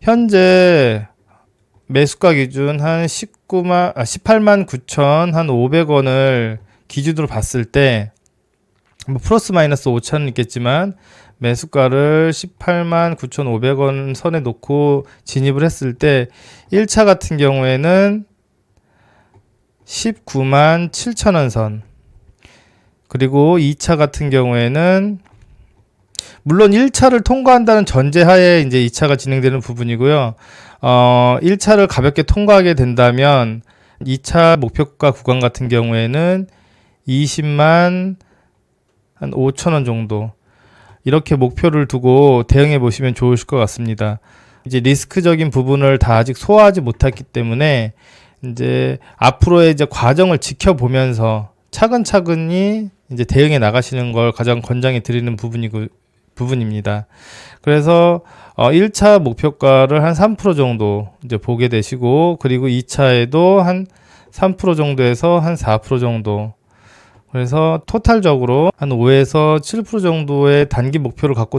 현재 매수가 기준 한 19만, 아, 18만 9천 한 500원을 기준으로 봤을 때, 뭐 플러스 마이너스 5천은 있겠지만, 매수가를 18만 9,500원 선에 놓고 진입을 했을 때, 1차 같은 경우에는 19만 7천원 선, 그리고 2차 같은 경우에는 물론 1차를 통과한다는 전제하에 이제 2차가 진행되는 부분이고요. 어, 1차를 가볍게 통과하게 된다면 2차 목표가 구간 같은 경우에는 20만 한 5천 원 정도 이렇게 목표를 두고 대응해 보시면 좋으실 것 같습니다. 이제 리스크적인 부분을 다 아직 소화하지 못했기 때문에 이제 앞으로의 이제 과정을 지켜보면서 차근차근히 이제 대응해 나가시는 걸 가장 권장해 드리는 부분이고 부분입니다. 그래서 어 1차 목표가를 한 3% 정도 이제 보게 되시고 그리고 2차에도 한 3% 정도에서 한 4% 정도 그래서 토탈적으로 한 5에서 7% 정도의 단기 목표를 갖고